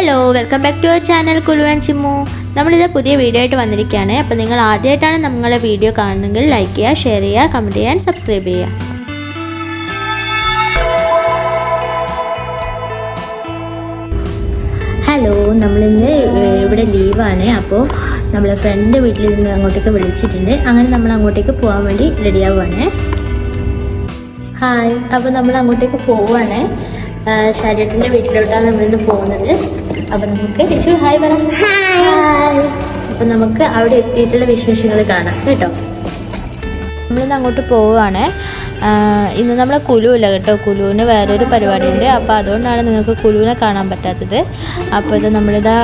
Hello welcome back to our channel Kulu and Chimmu നമ്മളിത് പുതിയ video ആയിട്ട് വന്നിരിക്കുകയാണ്. അപ്പോൾ നിങ്ങൾ ആദ്യമായിട്ടാണ് നമ്മളെ വീഡിയോ കാണുന്നതെങ്കിൽ ലൈക്ക് ചെയ്യുക ഷെയർ ചെയ്യുക കമന്റ് ചെയ്യുക ആൻഡ് സബ്സ്ക്രൈബ് ചെയ്യുക. ഹലോ നമ്മളിന്ന് ഇവിടെ ലീവാണ് അപ്പോൾ നമ്മളെ ഫ്രണ്ട് വീട്ടിൽ നിന്ന് അങ്ങോട്ടേക്ക് വിളിച്ചിട്ടുണ്ട്. അങ്ങനെ നമ്മൾ അങ്ങോട്ടേക്ക് പോകാൻ വേണ്ടി റെഡിയാവുകയാണ് ഹായ് അപ്പോൾ നമ്മൾ അങ്ങോട്ടേക്ക് പോവുകയാണ് ശരീരത്തിന്റെ വീട്ടിലോട്ടാണ് നമ്മളിന്ന് പോകുന്നത്. അപ്പോൾ നമുക്ക് യേശു ഹായ് പറ. അപ്പൊ അപ്പോൾ നമുക്ക് അവിടെ എത്തിയിട്ടുള്ള വിശേഷങ്ങൾ കാണാം കേട്ടോ. നമ്മളിന്ന് അങ്ങോട്ട് പോവുകയാണ്. ഇന്ന് നമ്മളെ കുലു ഇല്ല കേട്ടോ. കുലുവിന് വേറൊരു പരിപാടിയുണ്ട്. അപ്പോൾ അതുകൊണ്ടാണ് നിങ്ങൾക്ക് കുലുവിനെ കാണാൻ പറ്റാത്തത്. അപ്പോൾ ഇത് നമ്മളിതാ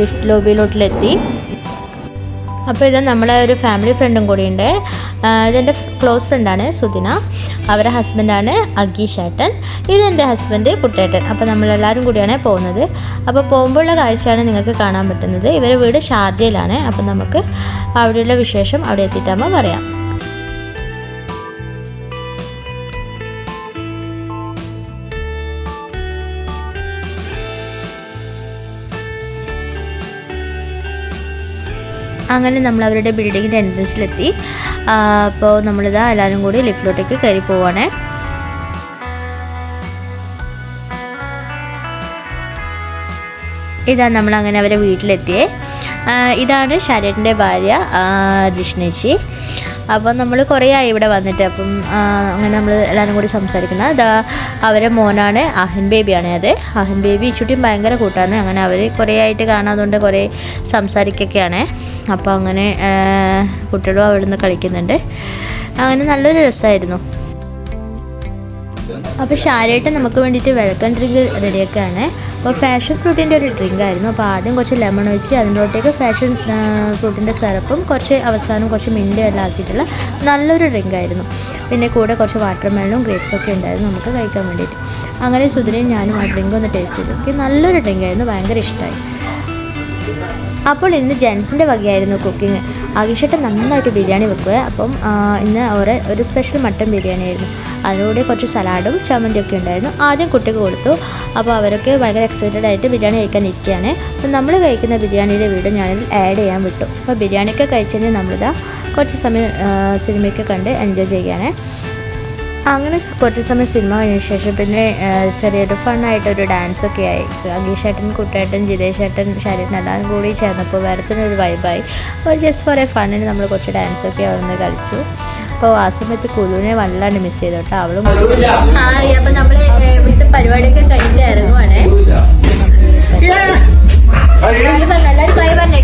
ലിഫ്റ്റ് ലോബിയിലോട്ടിലെത്തി. അപ്പോൾ ഇത് നമ്മളെ ഒരു ഫാമിലി ഫ്രണ്ടും കൂടിയുണ്ട്. ഇതെന്റെ ക്ലോസ് ഫ്രണ്ടാണ് സുദിന. അവരുടെ ഹസ്ബൻഡാണ് അഗീഷ് ഏട്ടൻ. ഇതെന്റെ ഹസ്ബൻഡ് കുട്ടേട്ടൻ. അപ്പോൾ നമ്മളെല്ലാവരും കൂടിയാണ് പോകുന്നത്. അപ്പോൾ പോകുമ്പോഴുള്ള കാഴ്ചയാണ് നിങ്ങൾക്ക് കാണാൻ പറ്റുന്നത്. ഇവരുടെ വീട് ഷാർജയിലാണ്. അപ്പോൾ നമുക്ക് അവിടെയുള്ള വിശേഷം അവിടെ എത്തിയിട്ടാകുമ്പോൾ പറയാം. അങ്ങനെ നമ്മൾ അവരുടെ ബിൽഡിങ്ങിന്റെ എൻട്രൻസിലെത്തി അപ്പോൾ നമ്മളിതാ എല്ലാവരും കൂടി ലിഫ്റ്റിലോട്ടേക്ക് കയറി പോവാണേ. ഇതാ നമ്മൾ അങ്ങനെ അവരെ വീട്ടിലെത്തിയേ. ഇതാണ് ശരണിന്റെ ഭാര്യ ജിഷ്ണേച്ചി. അപ്പോൾ നമ്മൾ കുറേ ആയി ഇവിടെ വന്നിട്ട്. അപ്പം അങ്ങനെ നമ്മൾ എല്ലാവരും കൂടി സംസാരിക്കുന്നത് അതാ അവരെ മോനാണ് അഹൻ ബേബിയാണ് അത്. അഹൻ ബേബി ഇച്ചുട്ടിയും ഭയങ്കര കൂട്ടാണ്. അങ്ങനെ അവർ കുറേ ആയിട്ട് കാണാതുകൊണ്ട് കുറേ സംസാരിക്കൊക്കെയാണ്. അപ്പോൾ അങ്ങനെ കുട്ടികളും അവിടെ നിന്ന് കളിക്കുന്നുണ്ട്. അങ്ങനെ നല്ലൊരു രസമായിരുന്നു. അപ്പോൾ ഷാരായിട്ട് നമുക്ക് വേണ്ടിയിട്ട് വെൽക്കം ഡ്രിങ്ക് റെഡിയാക്കുകയാണ്. അപ്പോൾ ഫാഷൻ ഫ്രൂട്ടിന്റെ ഒരു ഡ്രിങ്ക് ആയിരുന്നു. അപ്പോൾ ആദ്യം കുറച്ച് ലെമൺ ഒഴിച്ച് അതിന്റെ ഫാഷൻ ഫ്രൂട്ടിന്റെ സിറപ്പും കുറച്ച് അവസാനം കുറച്ച് മിന്റും എല്ലാം ആക്കിയിട്ടുള്ള നല്ലൊരു ഡ്രിങ്ക് ആയിരുന്നു. പിന്നെ കൂടെ കുറച്ച് വാട്ടർ ഗ്രേപ്സ് ഒക്കെ ഉണ്ടായിരുന്നു നമുക്ക് കഴിക്കാൻ വേണ്ടിയിട്ട്. അങ്ങനെ സുധിനയും ഞാനും ആ ഡ്രിങ്ക് ഒന്ന് ടേസ്റ്റ് ചെയ്തു. എനിക്ക് നല്ലൊരു ഡ്രിങ്ക് ആയിരുന്നു. ഭയങ്കര ഇഷ്ടമായി. അപ്പോൾ ഇന്ന് ജെൻസിന്റെ വകയായിരുന്നു കുക്കിംഗ്. ആകിഷേട്ടൻ നന്നായിട്ട് ബിരിയാണി വെക്കുക അപ്പം ഇന്ന് ഒരു ഒരു സ്പെഷ്യൽ മട്ടൻ ബിരിയാണി ആയിരുന്നു. അതിലൂടെ കുറച്ച് സലാഡും ചമ്മന്തിയൊക്കെ ഉണ്ടായിരുന്നു. ആദ്യം കുട്ടിക്ക് കൊടുത്തു. അപ്പോൾ അവരൊക്കെ ഭയങ്കര എക്സൈറ്റഡ് ആയിട്ട് ബിരിയാണി കഴിക്കാൻ ഇരിക്കുകയാണ്. അപ്പം നമ്മൾ കഴിക്കുന്ന ബിരിയാണിയുടെ വീഡിയോ ഞാനിതിൽ ആഡ് ചെയ്യാൻ വിട്ടു. അപ്പോൾ ബിരിയാണിയൊക്കെ കഴിച്ചതിന് നമ്മളിതാ കുറച്ച് സമയം സിനിമയൊക്കെ കണ്ട് എൻജോയ് ചെയ്യുകയാണ്. അങ്ങനെ കുറച്ച് സമയം സിനിമ കഴിഞ്ഞ ശേഷം പിന്നെ ചെറിയൊരു ഫണ്ണായിട്ടൊരു ഡാൻസൊക്കെ ആയി അഗീഷേട്ടൻ കുട്ടേട്ടൻ ജിതേഷേട്ടൻ ഷാരേട്ടൻ എല്ലാം കൂടി ചേർന്നപ്പോൾ വേറെ വൈബായി ഒരു ജസ്റ്റ് ഫോർ എ ഫണ്ണിന് നമ്മൾ കുറച്ച് ഡാൻസ് ഒക്കെ അവിടുന്ന് കളിച്ചു അപ്പോൾ ആ സമയത്ത് കുലുവിനെ വല്ലാണ്ട് മിസ് ചെയ്തു കേട്ടോ അവളും അപ്പം നമ്മൾ ഇവിടുത്തെ പരിപാടിയൊക്കെ കഴിഞ്ഞിട്ട് ഇറങ്ങുവാണേ എല്ലാവരും ബൈ പറഞ്ഞേ